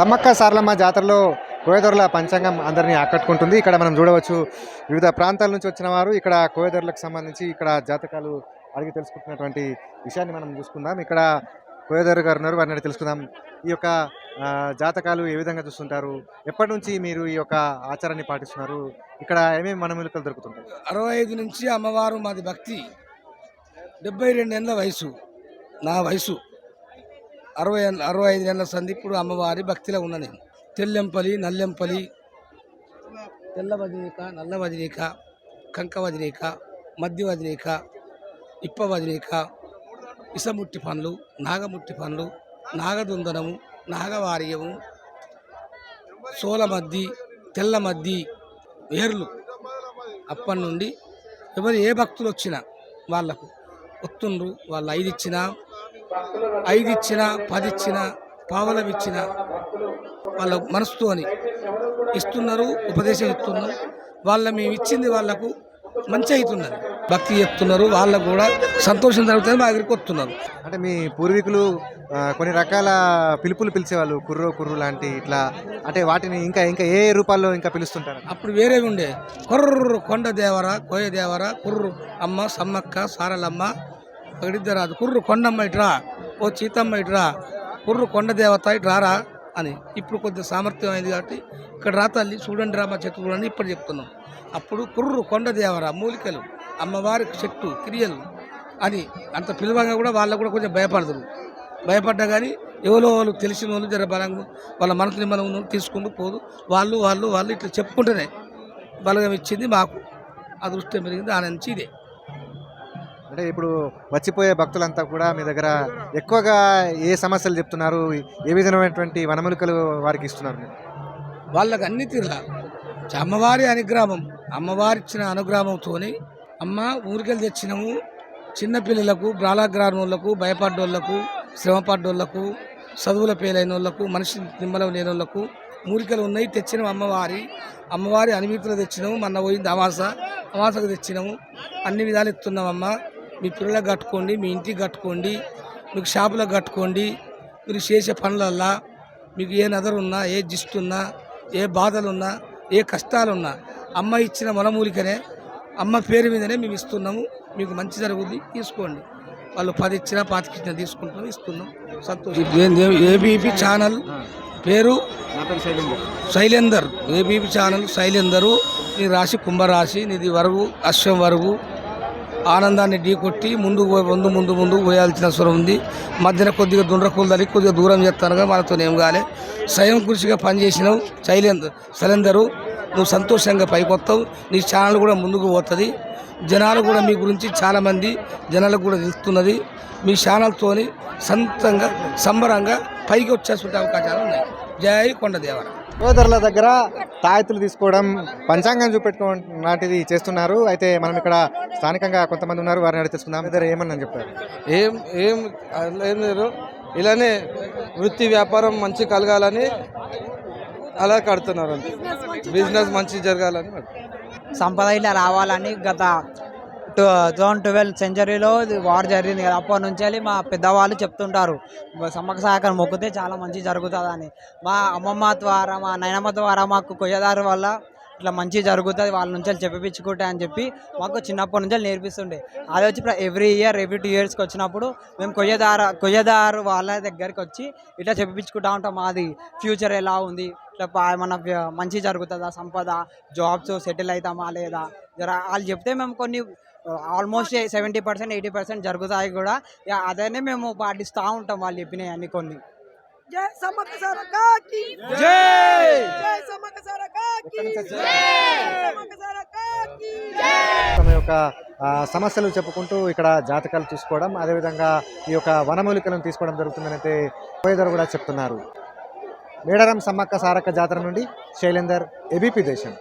సమ్మక్క సారలమ్మ జాతరలో కోయదొరల పంచాంగం అందరినీ ఆకట్టుకుంటుంది. ఇక్కడ మనం చూడవచ్చు వివిధ ప్రాంతాల నుంచి వచ్చిన వారు ఇక్కడ కోయదొరలకు సంబంధించి ఇక్కడ జాతకాలు అడిగి తెలుసుకుంటున్నటువంటి విషయాన్ని మనం చూసుకుందాం. ఇక్కడ కోయదొర గారు ఉన్నారు వారిని తెలుసుకుందాం. ఈ యొక్క జాతకాలు ఏ విధంగా చూస్తుంటారు? ఎప్పటి నుంచి మీరు ఈ యొక్క ఆచారాన్ని పాటిస్తున్నారు? ఇక్కడ ఏమేమి మనములకలు దొరుకుతుంటాయి? అరవై ఐదు నుంచి అమ్మవారు మాది భక్తి. డెబ్బై రెండు ఏళ్ళ వయసు. నా వయసు. అరవై అరవై ఐదు ఏళ్ళ సంది ఇప్పుడు అమ్మవారి భక్తిలో ఉన్న నేను. తెల్లెంపలి నల్లెంపలి తెల్ల వదిలేక నల్ల వదిలేక కంక వదిలేక మధ్య వదిలేక ఇప్ప వదిలేక ఇసముట్టి పనులు నాగముట్టి పనులు నాగదుందనము నాగవార్యము సోలమద్ది తెల్లమద్ది వేర్లు అప్పటి నుండి ఎవరు ఏ భక్తులు వచ్చినా వాళ్ళకు వస్తుండ్రు వాళ్ళు ఐదు ఇచ్చినా ఐదు ఇచ్చినా పది ఇచ్చినా పావలం ఇచ్చినా వాళ్ళ మనసుతోని ఇస్తున్నారు ఉపదేశం ఇస్తున్నారు. వాళ్ళ మేము ఇచ్చింది వాళ్ళకు మంచి అవుతున్నది. భక్తి చెప్తున్నారు వాళ్ళకు కూడా సంతోషం జరుగుతుంది మా దగ్గరికి వస్తున్నారు. అంటే మీ పూర్వీకులు కొన్ని రకాల పిలుపులు పిలిచేవాళ్ళు కుర్రో కుర్రు లాంటి ఇట్లా అంటే వాటిని ఇంకా ఇంకా ఏ రూపాల్లో ఇంకా పిలుస్తుంటారు? అప్పుడు వేరే ఉండే. కొర్రు కొండ దేవర కోయ దేవర కుర్రు అమ్మ సమ్మక్క సారలమ్మ ఒకటిద్దరాదు కుర్రు కొండమ్మ ఇట్రా. ఓ చీతమ్మ ఇట్రా. కుర్రు కొండ దేవత ఇట్రారా అని ఇప్పుడు కొద్దిగా సామర్థ్యం అయింది కాబట్టి ఇక్కడ రా తల్లి చూడండి రా మా చెట్టు చూడండి ఇప్పుడు చెప్తున్నాం. అప్పుడు కుర్రు కొండ దేవరా మూలికలు అమ్మవారి చెట్టు క్రియలు అని అంత పిలువగా కూడా వాళ్ళకు కూడా కొంచెం భయపడతారు. భయపడ్డా కానీ ఎవరో వాళ్ళు తెలిసిన వాళ్ళు జర బలంగా వాళ్ళ మనసుని మనం తీసుకుంటూ పోదు. వాళ్ళు వాళ్ళు వాళ్ళు ఇట్లా చెప్పుకుంటేనే బలగం ఇచ్చింది మాకు. అదృష్టం పెరిగింది. ఆ నుంచి ఇదే. అంటే ఇప్పుడు వచ్చిపోయే భక్తులంతా కూడా మీ దగ్గర ఎక్కువగా ఏ సమస్యలు చెప్తున్నారు? ఏ విధమైనటువంటి వనమూలికలు వారికి ఇస్తున్నారు వాళ్ళకి అన్ని తీరులా. అమ్మవారి అనుగ్రహం అమ్మవారి ఇచ్చిన అనుగ్రామంతోని అమ్మ ఊరికెళ్ళి తెచ్చినాము చిన్నపిల్లలకు బ్రాలాగ్రాహులకు భయపడ్డోళ్ళకు శ్రమపడ్డోళ్ళకు చదువుల పేలైన వాళ్ళకు మనిషి నిమ్మలం లేని వాళ్ళకు మూలికలు ఉన్నాయి. తెచ్చినాము అమ్మవారి. అమ్మవారి అనుభూతులు తెచ్చినాము మొన్న పోయింది అమాస. అమాసకు తెచ్చినాము అన్ని విధాలు ఇస్తున్నామమ్మ మీ పిల్లలకు కట్టుకోండి మీ ఇంటికి కట్టుకోండి మీకు షాపులకు కట్టుకోండి మీరు చేసే పనులల్లా మీకు ఏ నదరున్నా ఏ జిస్ట్ ఉన్నా ఏ బాధలున్నా ఏ కష్టాలున్నా అమ్మ ఇచ్చిన మొలమూలికనే అమ్మ పేరు మీదనే మేము ఇస్తున్నాము. మీకు మంచి జరుగుద్ది తీసుకోండి. వాళ్ళు పది ఇచ్చినా పాతికిచ్చినా తీసుకుంటాం ఇస్తున్నాం. సంతోషం. ఏబీపీ ఛానల్ పేరు శైలేందర్. ABP channel శైలేందరు. నీ రాశి కుంభరాశి నీది వరకు అశ్వం వరకు ఆనందాన్ని ఢీకొట్టి ముందుకు ముందు ముందు ముందు పోయాల్సిన అవసరం ఉంది. మధ్యన కొద్దిగా దుండ్రకూలు తల్లి కొద్దిగా దూరం చేస్తానుగా మనతో ఏం కాలే. స్వయం కృషిగా పనిచేసినావు శైలేందర్ శైలేందరు నువ్వు సంతోషంగా పైకొస్తావు నీ ఛానల్ కూడా ముందుకు పోతుంది. జనాలు కూడా మీ గురించి చాలామంది జనాలకు కూడా తెలుస్తున్నది. మీ ఛానల్తోని సొంతంగా సంబరంగా పైకి వచ్చేసుకుంటే అవకాశాలు ఉన్నాయి. జై కొండదేవరా. సోదరుల దగ్గర తాయెత్తులు తీసుకోవడం పంచాంగం చూపెట్టుకోవడం లాంటిది చేస్తున్నారు. అయితే మనం ఇక్కడ స్థానికంగా కొంతమంది ఉన్నారు వారిని అడిగి తెలుసుకుందాం. ఇద్దరు ఏమని చెప్పారు. ఏం ఏం ఏం లేదు. ఇలానే వృత్తి వ్యాపారం మంచి కలగాలని అలా కడుతున్నారు బిజినెస్ మంచి జరగాలని. సంపద ఇలా రావాలని గత two thousand twelve century war జరిగింది కదా. అప్పటి నుంచి వెళ్ళి మా పెద్దవాళ్ళు చెప్తుంటారు సమ్మక్క సాగర్ మొక్కితే చాలా మంచి జరుగుతుందని. మా అమ్మమ్మ ద్వారా మా నాయనమ్మ ద్వారా మాకు కొయ్యదారు వల్ల ఇట్లా మంచి జరుగుతుంది వాళ్ళ నుంచి చెప్పించుకుంటా అని చెప్పి మాకు చిన్నప్పటి నుంచి నేర్పిస్తుండే. అది వచ్చి ఎవ్రీ ఇయర్ ఎవ్రీ టూ ఇయర్స్కి వచ్చినప్పుడు మేము కొయ్యదార కొయ్యదారు వాళ్ళ దగ్గరికి వచ్చి ఇట్లా చెప్పించుకుంటా ఉంటాం మాది ఫ్యూచర్ ఎలా ఉంది? ఇట్లా పా- మన మంచి జరుగుతుందా? సంపద జాబ్స్ సెటిల్ అవుతామా లేదా? జర వాళ్ళు చెప్తే మేము కొన్ని almost seventy percent eighty percent జరుగుతాయి కూడా. అదనే మేము పాటిస్తూ ఉంటాం వాళ్ళు చెప్పినవి అన్ని కొన్ని. జై సమ్మక్క జై! జై సమ్మక్క తమ యొక్క సమస్యలు చెప్పుకుంటూ ఇక్కడ జాతకాలు చూసుకోవడం అదేవిధంగా ఈ యొక్క వనమూలికలను తీసుకోవడం జరుగుతుందని అయితే కోయదరు కూడా చెప్తున్నారు. మేడారం సమ్మక్క సారక్క జాతర నుండి శైలేందర్ ఏబీపీ దేశం.